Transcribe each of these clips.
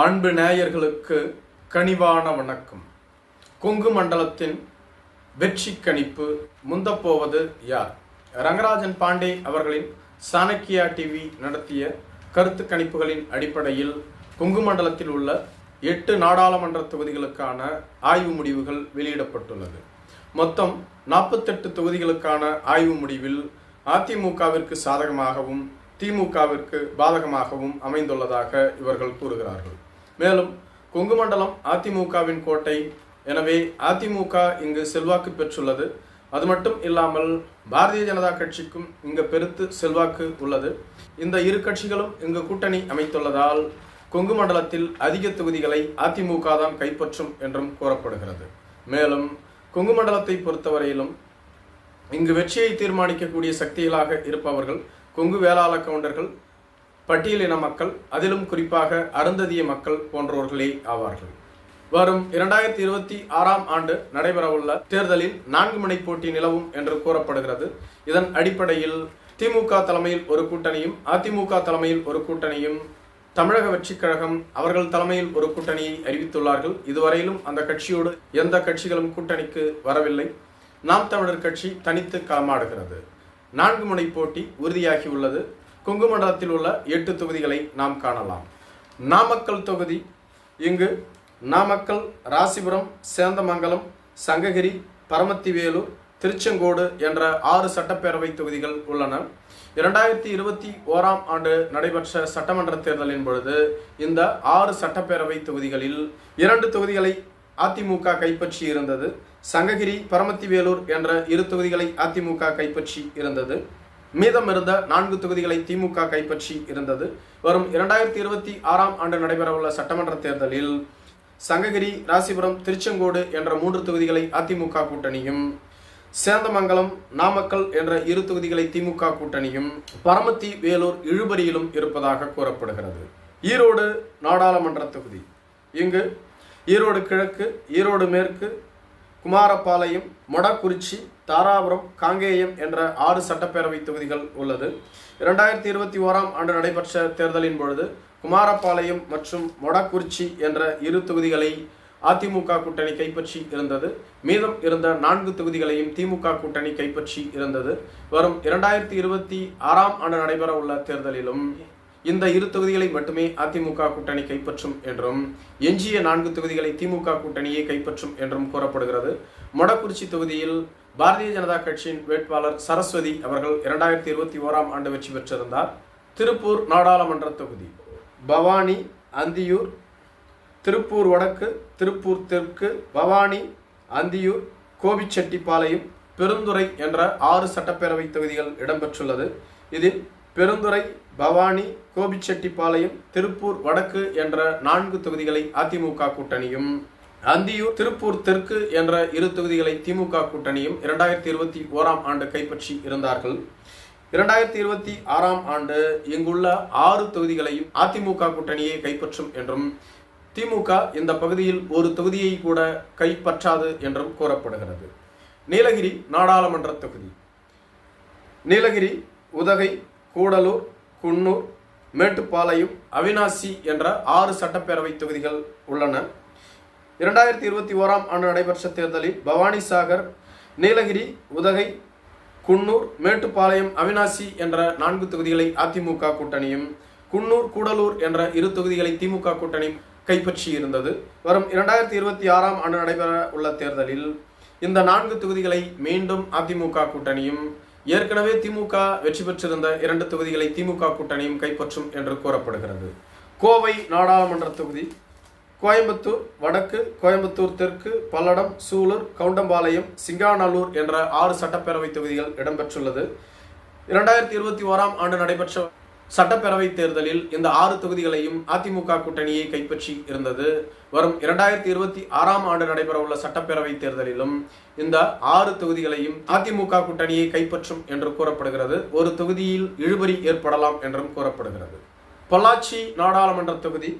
அன்பு நேயர்களுக்கு கனிவான வணக்கம். கொங்கு மண்டலத்தின் வெற்றி கணிப்பு முந்தப்போவது யார்? ரங்கராஜன் பாண்டே அவர்களின் சாணக்கியா டிவி நடத்திய கருத்து கணிப்புகளின் அடிப்படையில் கொங்கு மண்டலத்தில் உள்ள எட்டு நாடாளுமன்ற தொகுதிகளுக்கான ஆய்வு முடிவுகள் வெளியிடப்பட்டுள்ளது. மொத்தம் நாற்பத்தெட்டு தொகுதிகளுக்கான ஆய்வு முடிவில் அதிமுகவிற்கு சாதகமாகவும் திமுகவிற்கு பாதகமாகவும் அமைந்துள்ளதாக இவர்கள் கூறுகிறார்கள். மேலும் கொங்கு மண்டலம் அதிமுகவின் கோட்டை. எனவே அதிமுக இங்கு செல்வாக்கு பெற்றுள்ளது. அது மட்டும் இல்லாமல் பாரதிய ஜனதா கட்சிக்கும் இங்கு பெருத்து செல்வாக்கு உள்ளது. இந்த இரு கட்சிகளும் இங்கு கூட்டணி அமைத்துள்ளதால் கொங்கு மண்டலத்தில் அதிக தொகுதிகளை அதிமுக தான் கைப்பற்றும் என்றும் கூறப்படுகிறது. மேலும் கொங்கு மண்டலத்தை பொறுத்தவரையிலும் இங்கு வெற்றியை தீர்மானிக்கக்கூடிய சக்திகளாக இருப்பவர்கள் கொங்கு வேளாள கவுண்டர்கள் பட்டியலின மக்கள் அதிலும் குறிப்பாக அருந்ததிய மக்கள் போன்றவர்களே ஆவார்கள். வரும் இரண்டாயிரத்தி இருபத்தி ஆறாம் ஆண்டு நடைபெறவுள்ள தேர்தலில் நான்கு முனை போட்டி நிலவும் என்று கூறப்படுகிறது. இதன் அடிப்படையில் திமுக தலைமையில் ஒரு கூட்டணியும் அதிமுக தலைமையில் ஒரு கூட்டணியும் தமிழக வெற்றிக் கழகம் அவர்கள் தலைமையில் ஒரு கூட்டணியை அறிவித்துள்ளார்கள். இதுவரையிலும் அந்த கட்சியோடு எந்த கட்சிகளும் கூட்டணிக்கு வரவில்லை. நாம் தமிழர் கட்சி தனித்து களமாடுகிறது. நான்கு முனை போட்டி உறுதியாகி குங்குமண்டலத்தில் உள்ள எட்டு தொகுதிகளை நாம் காணலாம். நாமக்கல் தொகுதி இங்கு நாமக்கல் ராசிபுரம் சேந்தமங்கலம் சங்ககிரி பரமத்திவேலூர் திருச்செங்கோடு என்ற ஆறு சட்டப்பேரவை தொகுதிகள் உள்ளன. இரண்டாயிரத்தி இருபத்தி ஓராம் ஆண்டு நடைபெற்ற சட்டமன்ற தேர்தலின் பொழுது இந்த ஆறு சட்டப்பேரவை தொகுதிகளில் இரண்டு தொகுதிகளை அதிமுக கைப்பற்றி இருந்தது. சங்ககிரி பரமத்திவேலூர் என்ற இரு தொகுதிகளை அதிமுக கைப்பற்றி இருந்தது. மீதம் இருந்த நான்கு தொகுதிகளை திமுக கைப்பற்றி இருந்தது. வரும் இரண்டாயிரத்தி இருபத்தி ஆறாம் ஆண்டு நடைபெறவுள்ள சட்டமன்ற தேர்தலில் சங்ககிரி ராசிபுரம் திருச்செங்கோடு என்ற மூன்று தொகுதிகளை அதிமுக கூட்டணியும் சேந்தமங்கலம் நாமக்கல் என்ற இரு தொகுதிகளை திமுக கூட்டணியும் பரமத்தி வேலூர் இழுபறியிலும் இருப்பதாக கூறப்படுகிறது. ஈரோடு நாடாளுமன்ற தொகுதி. இங்கு ஈரோடு கிழக்கு ஈரோடு மேற்கு குமாரபாளையம் மொடக்குறிச்சி தாராபுரம் காங்கேயம் என்ற ஆறு சட்டப்பேரவை தொகுதிகள் உள்ளது. இரண்டாயிரத்தி இருபத்தி ஓராம் ஆண்டு நடைபெற்ற தேர்தலின் பொழுது குமாரபாளையம் மற்றும் மொடக்குறிச்சி என்ற இரு தொகுதிகளை அதிமுக கூட்டணி கைப்பற்றி இருந்தது. மீதம் இருந்த நான்கு தொகுதிகளையும் திமுக கூட்டணி கைப்பற்றி இருந்தது. வரும் இரண்டாயிரத்தி இருபத்தி ஆறாம் ஆண்டு நடைபெற உள்ள தேர்தலிலும் இந்த இரு தொகுதிகளை மட்டுமே அதிமுக கூட்டணி கைப்பற்றும் என்றும் எஞ்சிய நான்கு தொகுதிகளை திமுக கூட்டணியே கைப்பற்றும் என்றும் கூறப்படுகிறது. மொடக்குறிச்சி தொகுதியில் பாரதிய ஜனதா கட்சியின் வேட்பாளர் சரஸ்வதி அவர்கள் இரண்டாயிரத்தி இருபத்தி ஓராம் ஆண்டு வெற்றி பெற்றிருந்தார். திருப்பூர் நாடாளுமன்ற தொகுதி பவானி அந்தியூர் திருப்பூர் வடக்கு திருப்பூர் தெற்கு பவானி அந்தியூர் கோபிச்செட்டிப்பாளையம் பெருந்துறை என்ற ஆறு சட்டப்பேரவை தொகுதிகள் இடம்பெற்றுள்ளது. இதில் பெருந்துறை பவானி கோபிச்செட்டிப்பாளையம் திருப்பூர் வடக்கு என்ற நான்கு தொகுதிகளை அதிமுக கூட்டணியும் அந்தியூர் திருப்பூர் தெற்கு என்ற இரு தொகுதிகளை திமுக கூட்டணியும் இரண்டாயிரத்தி இருபத்தி ஓராம் ஆண்டு கைப்பற்றி இருந்தார்கள். இரண்டாயிரத்தி இருபத்தி ஆறாம் ஆண்டு இங்குள்ள ஆறு தொகுதிகளையும் அதிமுக கூட்டணியே கைப்பற்றும் என்றும் திமுக இந்த பகுதியில் ஒரு தொகுதியை கூட கைப்பற்றாது என்றும் கூறப்படுகிறது. நீலகிரி நாடாளுமன்ற தொகுதி. நீலகிரி உதகை கூடலூர் குன்னூர் மேட்டுப்பாளையம் அவினாசி என்ற ஆறு சட்டப்பேரவை தொகுதிகள் உள்ளன. இரண்டாயிரத்தி இருபத்தி ஓராம் ஆண்டு நடைபெற்ற தேர்தலில் பவானிசாகர் நீலகிரி உதகை குன்னூர் மேட்டுப்பாளையம் அவினாசி என்ற நான்கு தொகுதிகளை அதிமுக கூட்டணியும் குன்னூர் கூடலூர் என்ற இரு தொகுதிகளை திமுக கூட்டணியும் கைப்பற்றி இருந்தது வரும் இரண்டாயிரத்தி இருபத்தி ஆறாம் ஆண்டு நடைபெற உள்ள தேர்தலில் இந்த நான்கு தொகுதிகளை மீண்டும் அதிமுக கூட்டணியும் ஏற்கனவே திமுக வெற்றி பெற்றிருந்த இரண்டு தொகுதிகளை திமுக கூட்டணியும் கைப்பற்றும் என்று கூறப்படுகிறது. கோவை நாடாளுமன்ற தொகுதி கோயம்புத்தூர் வடக்கு கோயம்புத்தூர் தெற்கு பல்லடம் சூலூர் கவுண்டம்பாளையம் சிங்காநல்லூர் என்ற ஆறு சட்டப்பேரவை தொகுதிகள் இடம்பெற்றுள்ளது. இரண்டாயிரத்தி இருபத்தி ஓராம் ஆண்டு நடைபெற்ற சட்டப்பேரவை தேர்தலில் இந்த ஆறு தொகுதிகளையும் அதிமுக கூட்டணியை கைப்பற்றி இருந்தது. வரும் இரண்டாயிரத்தி இருபத்தி ஆறாம் ஆண்டு நடைபெறவுள்ள சட்டப்பேரவை தேர்தலிலும் இந்த ஆறு தொகுதிகளையும் அதிமுக கூட்டணியை கைப்பற்றும் என்று கூறப்படுகிறது. ஒரு தொகுதியில் இழுபறி ஏற்படலாம் என்றும் கூறப்படுகிறது. பொள்ளாச்சி நாடாளுமன்ற தொகுதி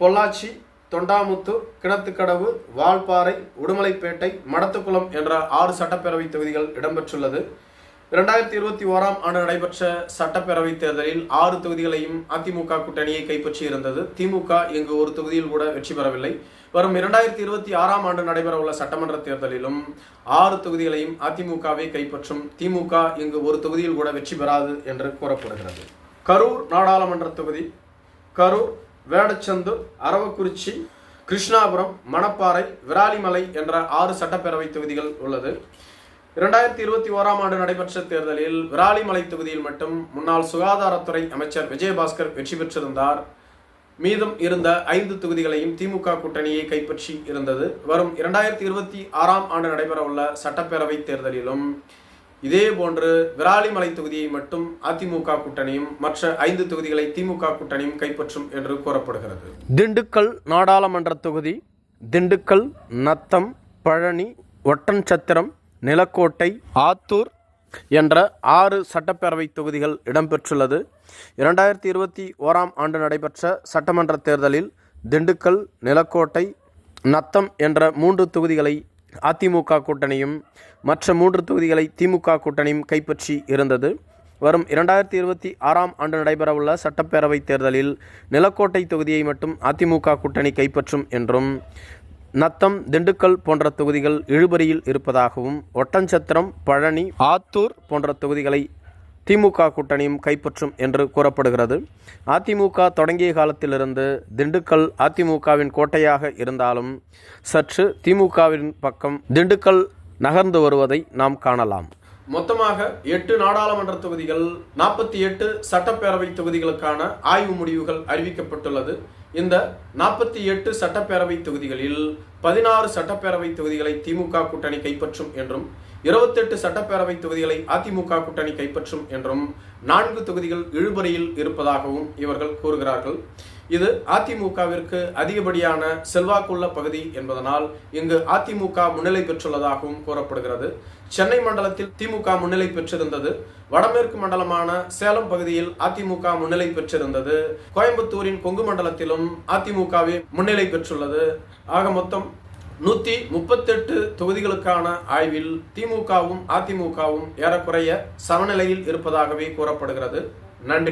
பொள்ளாச்சி தொண்டாமுத்து கிணத்துக்கடவு வால்பாறை உடுமலைப்பேட்டை மடத்துக்குளம் என்ற ஆறு சட்டப்பேரவை தொகுதிகள் இடம்பெற்றுள்ளது. இரண்டாயிரத்தி இருபத்தி ஓராம் ஆண்டு நடைபெற்ற சட்டப்பேரவைத் தேர்தலில் ஆறு தொகுதிகளையும் அதிமுக கூட்டணியை கைப்பற்றி இருந்தது திமுக இங்கு ஒரு தொகுதியில் கூட வெற்றி பெறவில்லை. வரும் இரண்டாயிரத்தி இருபத்தி ஆறாம் ஆண்டு நடைபெறவுள்ள சட்டமன்ற தேர்தலிலும் ஆறு தொகுதிகளையும் அதிமுகவை கைப்பற்றும். திமுக இங்கு ஒரு தொகுதியில் கூட வெற்றி பெறாது என்று கூறப்படுகிறது. கரூர் நாடாளுமன்ற தொகுதி கரூர் வேடச்சந்தூர் அரவக்குறிச்சி கிருஷ்ணாபுரம் மணப்பாறை விராலிமலை என்ற ஆறு சட்டப்பேரவை தொகுதிகள் உள்ளது. இரண்டாயிரத்தி இருபத்தி ஓராம் ஆண்டு நடைபெற்ற தேர்தலில் விராலிமலை தொகுதியில் மட்டும் முன்னாள் சுகாதாரத்துறை அமைச்சர் விஜயபாஸ்கர் வெற்றி பெற்றிருந்தார். மீதம் இருந்த ஐந்து தொகுதிகளையும் திமுக கூட்டணியை கைப்பற்றி இருந்தது. வரும் இரண்டாயிரத்தி இருபத்தி ஆறாம் ஆண்டு நடைபெறவுள்ள சட்டப்பேரவை தேர்தலிலும் இதே போன்று விராலிமலை தொகுதியை மட்டும் அதிமுக கூட்டணியும் மற்ற ஐந்து தொகுதிகளை திமுக கூட்டணியும் கைப்பற்றும் என்று கூறப்படுகிறது. திண்டுக்கல் நாடாளுமன்ற தொகுதி திண்டுக்கல் நத்தம் பழனி ஒட்டன்சத்திரம் நிலக்கோட்டை ஆத்தூர் என்ற ஆறு சட்டப்பேரவை தொகுதிகள் இடம்பெற்றுள்ளது. இரண்டாயிரத்தி இருபத்தி ஓராம் ஆண்டு நடைபெற்ற சட்டமன்ற தேர்தலில் திண்டுக்கல் நிலக்கோட்டை நத்தம் என்ற மூன்று தொகுதிகளை அதிமுக கூட்டணியும் மற்ற மூன்று தொகுதிகளை திமுக கூட்டணியும் கைப்பற்றி இருந்தது. வரும் இரண்டாயிரத்தி இருபத்தி ஆறாம் ஆண்டு நடைபெறவுள்ள சட்டப்பேரவை தேர்தலில் நிலக்கோட்டை தொகுதியை மட்டும் அதிமுக கூட்டணி கைப்பற்றும் என்றும் நத்தம் திண்டுக்கல் போன்ற தொகுதிகள் இழுபறியில் இருப்பதாகவும் ஒட்டஞ்சத்திரம் பழனி ஆத்தூர் போன்ற தொகுதிகளை திமுக கூட்டணியும் கைப்பற்றும் என்று கூறப்படுகிறது. அதிமுக தொடங்கிய காலத்திலிருந்து திண்டுக்கல் அதிமுகவின் கோட்டையாக இருந்தாலும் சற்று திமுகவின் பக்கம் திண்டுக்கல் நகர்ந்து வருவதை நாம் காணலாம். மொத்தமாக எட்டு நாடாளுமன்ற தொகுதிகள் நாற்பத்தி எட்டு சட்டப்பேரவை தொகுதிகளுக்கான ஆய்வு முடிவுகள் அறிவிக்கப்பட்டுள்ளது. இந்த நாற்பத்தி எட்டு சட்டப்பேரவை தொகுதிகளில் பதினாறு சட்டப்பேரவை தொகுதிகளை திமுக கூட்டணி கைப்பற்றும் என்றும் இருபத்தெட்டு சட்டப்பேரவை தொகுதிகளை அதிமுக கூட்டணி கைப்பற்றும் என்றும் நான்கு தொகுதிகள் இழுபறியில் இருப்பதாகவும் இவர்கள் கூறுகிறார்கள். இது அதிமுகவிற்கு அதிகப்படியான செல்வாக்குள்ள பகுதி என்பதனால் இங்கு அதிமுக முன்னிலை பெற்றுள்ளதாகவும் கூறப்படுகிறது. சென்னை மண்டலத்தில் திமுக முன்னிலை பெற்றிருந்தது. வடமேற்கு மண்டலமான சேலம் பகுதியில் அதிமுக முன்னிலை பெற்றிருந்தது. கோயம்புத்தூரின் கொங்கு மண்டலத்திலும் அதிமுகவே முன்னிலை பெற்றுள்ளது. ஆக மொத்தம் நூத்தி முப்பத்தெட்டு தொகுதிகளுக்கான ஆய்வில் திமுகவும் அதிமுகவும் ஏறக்குறைய சமநிலையில் இருப்பதாகவே கூறப்படுகிறது. நன்றி.